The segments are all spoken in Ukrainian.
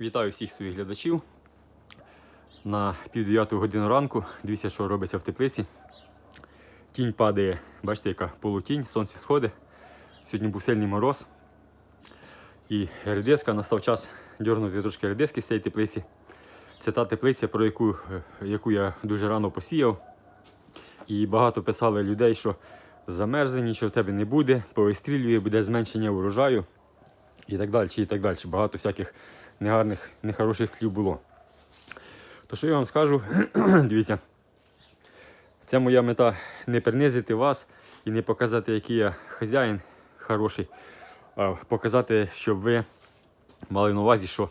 Вітаю всіх своїх глядачів. На пів годину ранку. Дивіться, що робиться в теплиці. Тінь падає, бачите, яка полутінь, сонце сходить. Сьогодні був сильний мороз. І редиска настав час дьорнути трошки редиски з цієї теплиці. Це та теплиця, про яку, е, яку я дуже рано посіяв. І багато писали людей, що замерзне, нічого в тебе не буде, повистрілює, буде зменшення урожаю і так далі, і так далі. Багато всяких негарних, нехороших слів було. То що я вам скажу, дивіться, це моя мета не принизити вас і не показати, який я хазяїн хороший, а показати, щоб ви мали на увазі, що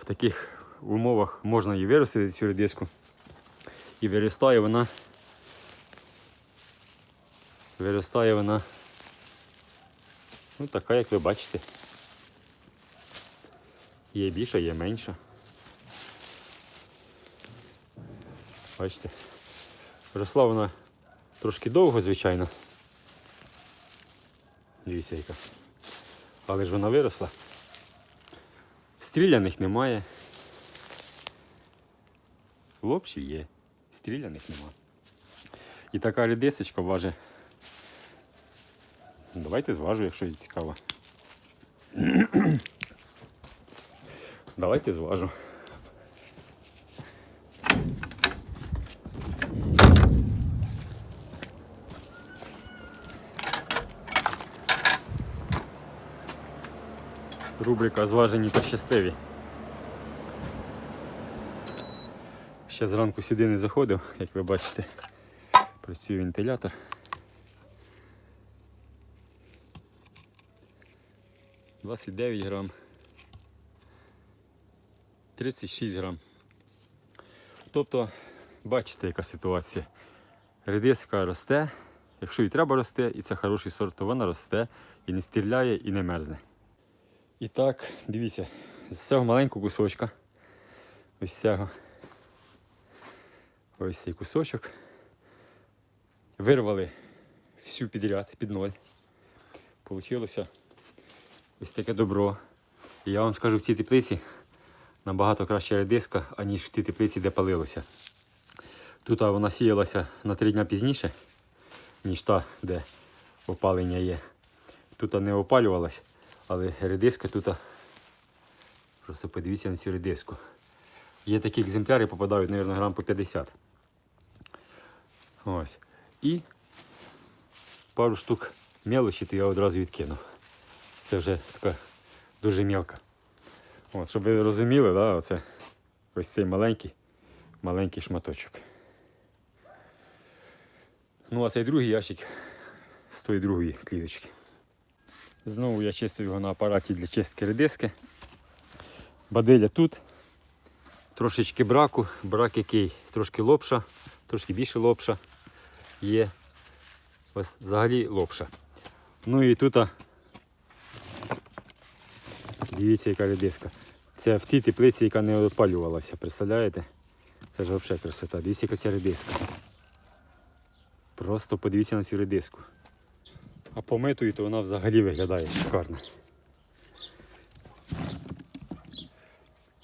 в таких умовах можна і виростити цю редиску. І виростає вона. Виростає вона. Ну, така, як ви бачите. Є більша, є менша. Бачите? Росла вона трошки довго, звичайно. Дивіться яка. Але ж вона виросла. Стріляних немає. Лопші є. Стріляних нема. І така редисочка важить. Давайте зважу, якщо цікаво. Давайте зважу. Рубрика зважені та щасливі. Ще зранку сюди не заходив, як ви бачите, працює вентилятор. Двадцять дев'ять грам. 36 грам. Тобто, бачите, яка ситуація. Редиска росте, якщо і треба рости, і це хороший сорт, то вона росте і не стріляє, і не мерзне. І так, дивіться, з цього маленького кусочка, ось цього, ось цей кусочок, вирвали всю підряд під ноль. Получилося ось таке добро. І я вам скажу в цій теплиці набагато краща редиска, аніж в тій теплиці, де палилося. Тут вона сіялася на три дні пізніше, ніж та, де опалення є. Тут не опалювалась, але редиска тут. Просто подивіться на цю редиску. Є такі екземпляри, попадають, мабуть, грам по 50. Ось. І пару штук мелочі, то я одразу відкинув. Це вже така дуже мелка. От, щоб ви розуміли, да, оце ось цей маленький, маленький шматочок. Ну, а цей другий ящик з тої другої кліточки. Знову я чистив його на апараті для чистки редиски. Бадиля тут. Трошечки браку, брак який трошки лопша, трошки більше лопша є. Ось взагалі лопша. Ну і тут Дивіться, яка редиска. Це в тій теплиці, яка не опалювалася, представляєте? Це ж взагалі красота. Дивіться, яка ця редиска. Просто подивіться на цю редиску. А помитою, то вона взагалі виглядає шикарно.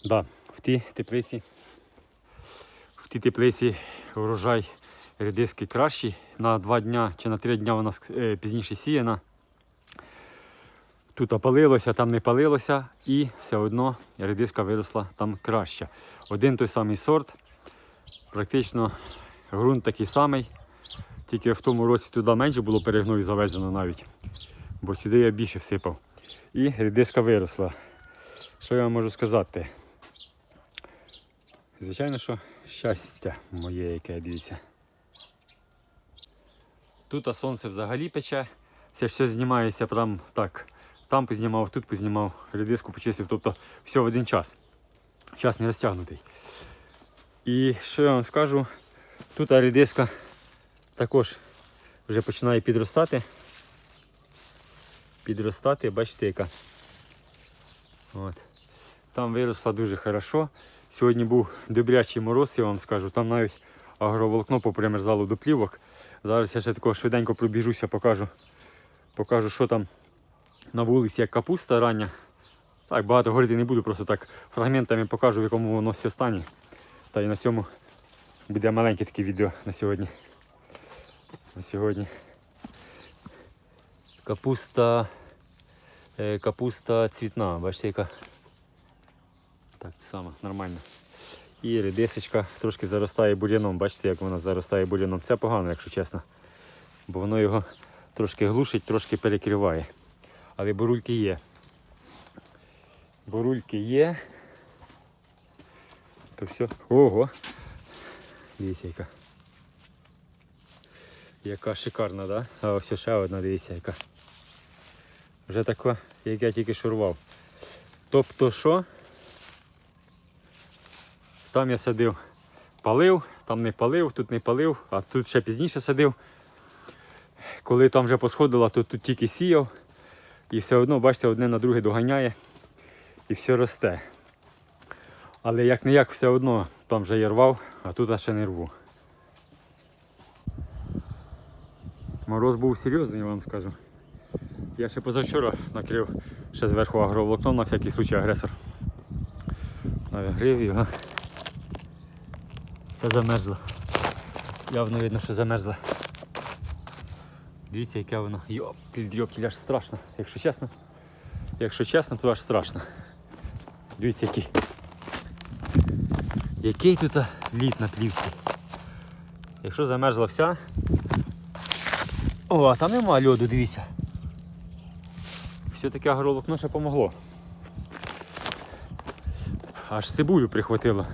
Да, в тій теплиці, в тій теплиці урожай редиски кращий. На два дня чи на три дня вона е, пізніше сіяна. Тут опалилося, там не палилося і все одно редиска виросла там краще. Один той самий сорт, практично ґрунт такий самий, тільки в тому році туди менше було перегною завезено навіть, бо сюди я більше всипав. І редиска виросла. Що я вам можу сказати? Звичайно, що щастя моє, яке дивіться. Тут сонце взагалі пече, це все знімається прям так. Там познімав, тут познімав, редиску почистив, тобто все в один час. Час не розтягнутий. І що я вам скажу, тут редиска також вже починає підростати. Підростати, бачите яка. От. Там виросла дуже хорошо. Сьогодні був добрячий мороз, я вам скажу. Там навіть агроволокно попримерзало до плівок. Зараз я ще такого швиденько пробіжуся, покажу, покажу, що там на вулиці як капуста рання. Так, багато говорити не буду, просто так фрагментами покажу, в якому воно все стані. Та й на цьому буде маленьке таке відео на сьогодні. На сьогодні. Капуста. е, Капуста цвітна, бачите, яка. Так само, нормально. І редисочка трошки заростає бур'яном. Бачите, як вона заростає бур'яном. Це погано, якщо чесно. Бо воно його трошки глушить, трошки перекриває. Але бурульки є. Бурульки є. То все. Ого! Дивіться яка. Яка шикарна, да? А ось ще одна, дивіться яка. Вже така, як я тільки шурвав. Тобто що? Там я садив, палив, там не палив, тут не палив, а тут ще пізніше садив. Коли там вже посходило, то тут тільки сіяв. І все одно, бачите, одне на друге доганяє і все росте. Але як не як все одно там вже я рвав, а тут ще не рву. Мороз був серйозний, я вам скажу. Я ще позавчора накрив ще зверху агроволокном на всякий случай агресор. Нагрів його. Це замерзло. Явно видно, що замерзло. Дивіться, яке воно. Йоптіль, йоптіль, аж страшно. Якщо чесно. Якщо чесно, то аж страшно. Дивіться, який. Який тут лід на плівці. Якщо замерзла вся. О, а там нема льоду, дивіться. Все-таки агроволокно ще помогло. Аж цибулю прихватило.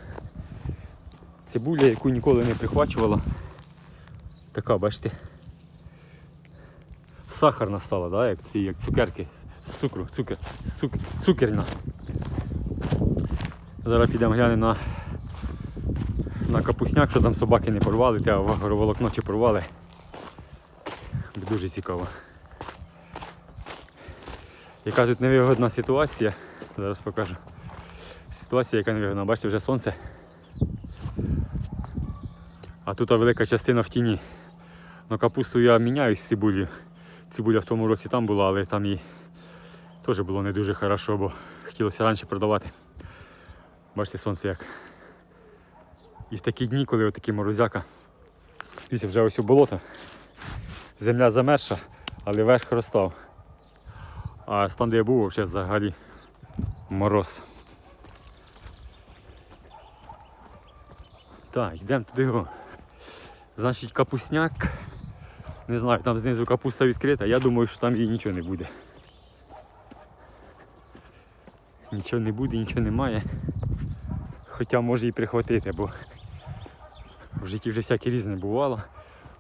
Цибуля, яку ніколи не прихвачувала. Така, бачите. Сахарна стала, да? як, ці, як цукерки з цукру, цукер, цук, цукерна. Зараз підемо глянемо на, на капусняк, що там собаки не порвали, те агроволокно чи порвали. Дуже цікаво. Яка тут невигодна ситуація, зараз покажу. Ситуація, яка невигодна, бачите, вже сонце. А тут велика частина в тіні. Ну, капусту я міняю з цибулею. Цибуля в тому році там була, але там їй теж було не дуже хорошо, бо хотілося раніше продавати. Бачите, сонце як. І в такі дні, коли отакі морозяка. Дивіться, вже ось у болото. Земля замерша, але верх розстав. А там, де я був, взагалі мороз. Так, йдемо туди. Значить, капусняк. Не знаю, там знизу капуста відкрита, я думаю, що там їй нічого не буде. Нічого не буде, нічого немає. Хоча може і прихватити, бо в житті вже всяке різне бувало.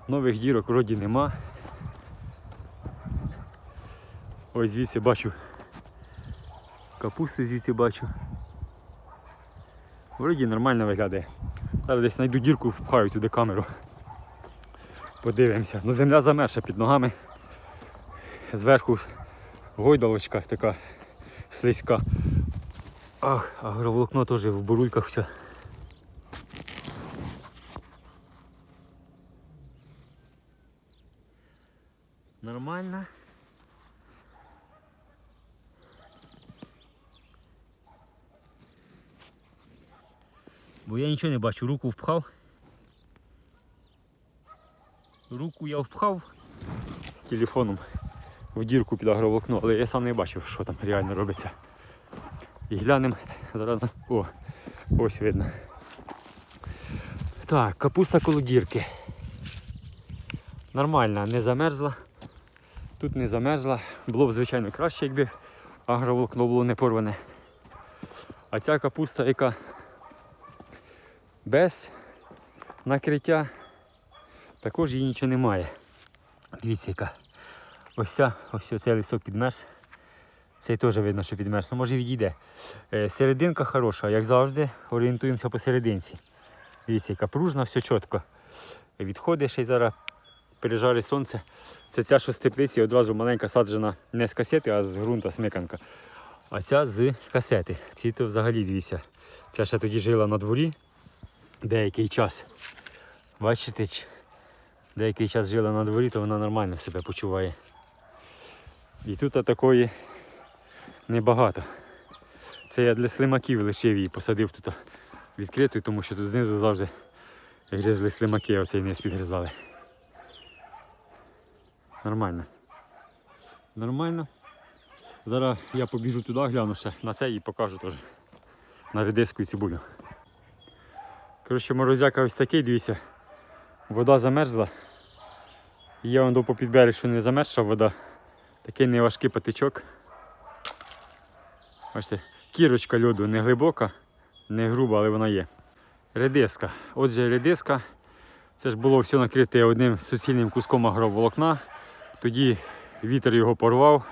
Нових дірок вроді нема. Ось звідси бачу. Капусту звідси бачу. Вроді нормально виглядає. Зараз десь знайду дірку, впхаю туди камеру. Подивимося. Ну земля замерша під ногами. Зверху гойдалочка така слизька. Ах, агроволокно теж в бурульках все. Нормально. Бо я нічого не бачу, руку впхав. Руку я впхав з телефоном в дірку під агроволокно, але я сам не бачив, що там реально робиться. І глянемо зараз. О, ось видно. Так, капуста коло дірки. Нормальна, не замерзла. Тут не замерзла. Було б, звичайно, краще, якби агроволокно було не порване. А ця капуста, яка без накриття, також її нічого немає. Дивіться, яка. Ось ця, ось цей листок підмерз. Цей теж видно, що підмерз. Ну, може відійде. Е, Серединка хороша, як завжди, орієнтуємося по серединці. Дивіться, яка пружна, все чітко. Відходить ще й зараз пережарить сонце. Це ця, що з теплиці одразу маленька саджена не з касети, а з ґрунта смиканка. А ця з касети. Ці то взагалі дивіться. Ця ще тоді жила на дворі деякий час. Бачите, деякий час жила на дворі, то вона нормально себе почуває. І тут такої небагато. Це я для слимаків лишив її, посадив тут відкритою, тому що тут знизу завжди гризли слимаки, а оцей низ підгризали. Нормально. Нормально. Зараз я побіжу туди, гляну ще на це і покажу теж. На редиску і цибулю. Коротше, морозяка ось такий, дивіться. Вода замерзла. І Я вон до попід берег, що не замерзша вода. Такий неважкий патичок. Бачите, кірочка льоду не глибока, не груба, але вона є. Редиска. Отже, редиска. Це ж було все накрите одним суцільним куском агроволокна. Тоді вітер його порвав,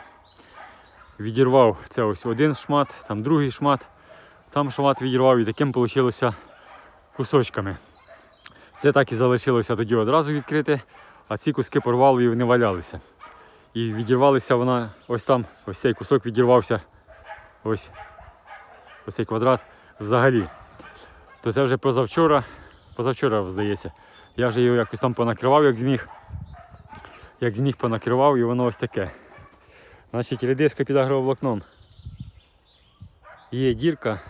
відірвав це ось один шмат, там другий шмат, там шмат відірвав і таким вийшло кусочками. Це так і залишилося тоді одразу відкрите, а ці куски порвали і вони валялися. І відірвалися вона ось там, ось цей кусок відірвався. Ось ось цей квадрат взагалі. То це вже позавчора, позавчора, здається. Я вже його якось там понакривав, як зміг. Як зміг понакривав і воно ось таке. Значить, редиска під агроволокном. Є дірка.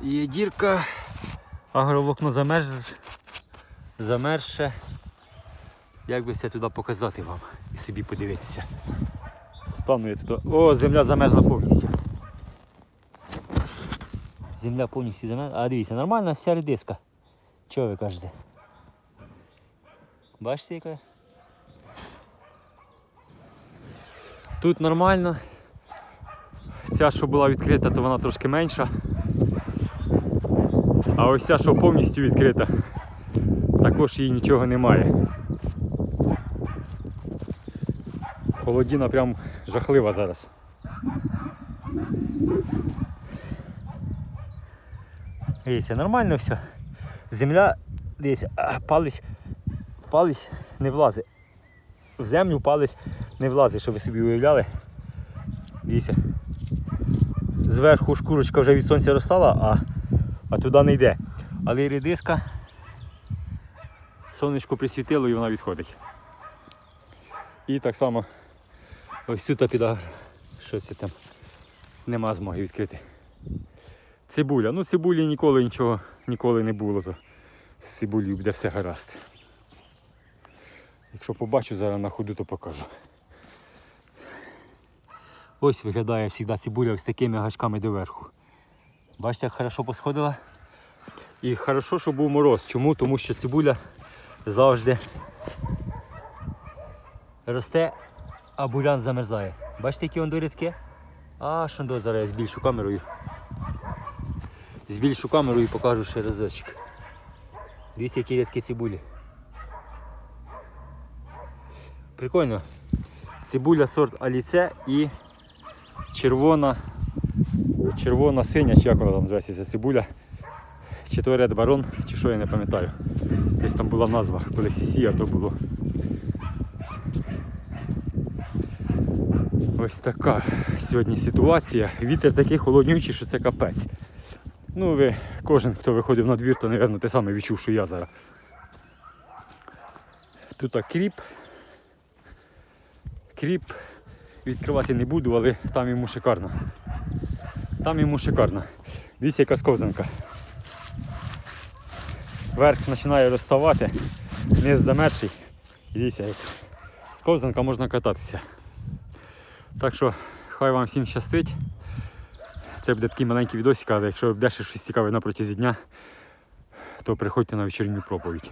Є дірка. Агроволокно замерз... замерзше. Як би це туди показати вам і собі подивитися. Стану я туди. О, земля замерзла повністю. Земля повністю замерзла. А дивіться, нормальна вся редиска. Чого ви кажете? Бачите яка? Тут нормально. Ця, що була відкрита, то вона трошки менша. А ось ця, що повністю відкрита, також їй нічого немає. Холодіна прям жахлива зараз. Дивіться, нормально все. Земля, дивіться, палець, палець не влазить. В землю палець не влазить, щоб ви собі уявляли. Дивіться. Зверху шкурочка вже від сонця розстала, а, а туди не йде. Але рідиска сонечко присвітило і вона відходить. І так само ось тут під агро. Що це там? Нема змоги відкрити. Цибуля. Ну цибулі ніколи нічого ніколи не було, то з цибулею буде все гаразд. Якщо побачу зараз на ходу, то покажу. Ось виглядає завжди цибуля ось такими гачками доверху. Бачите, як хорошо посходила? І хорошо, що був мороз. Чому? Тому що цибуля завжди росте, а бурян замерзає. Бачите, які он рядки? А що до зараз я збільшу камерою. Збільшу камеру і покажу ще разочок. Дивіться, які рядки цибулі. Прикольно. Цибуля сорт Аліце і червона, червона синя, чи як вона там називається ця цибуля. Чи то Ред Барон, чи що я не пам'ятаю. Десь там була назва, коли сісія, то було. Ось така сьогодні ситуація. Вітер такий холоднючий, що це капець. Ну, ви, кожен, хто виходив на двір, то, мабуть, те саме відчув, що я зараз. Тут кріп. Кріп відкривати не буду, але там йому шикарно. Там йому шикарно. Дивіться, яка сковзанка. Верх починає розставати, низ замерший. Дивіться, як сковзанка можна кататися. Так що хай вам всім щастить. Це буде такий маленький відосик, але якщо буде ще щось цікаве на протязі дня, то приходьте на вечірню проповідь.